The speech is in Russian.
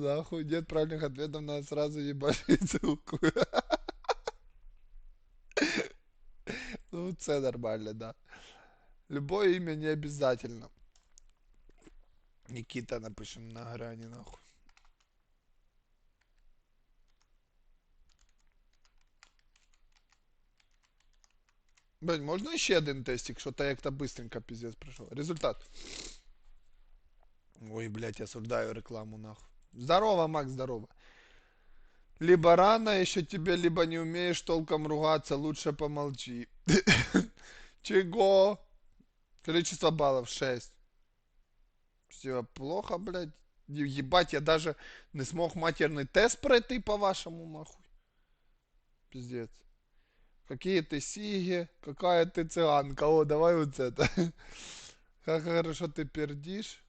Нахуй, нет правильных ответов, надо сразу ебашить ссылку. Ну, це нормально, да. Любое имя не обязательно. Никита напишем на грани, нахуй. Блин, можна ще один тестик, що то як-то быстренько пиздец пройшов. Результат. Ой, блядь, осуждаю рекламу, нахуй. Здорово, Макс, здорово. Либо рано еще тебе, либо не умеешь толком ругаться, лучше помолчи. Чего? Количество баллов 6. Все плохо, блядь. Ебать, я даже не смог матерный тест пройти по-вашему, нахуй. Пиздец. Какие ты сиги, какая ты цыганка. О, давай вот это. Как хорошо ты пердишь.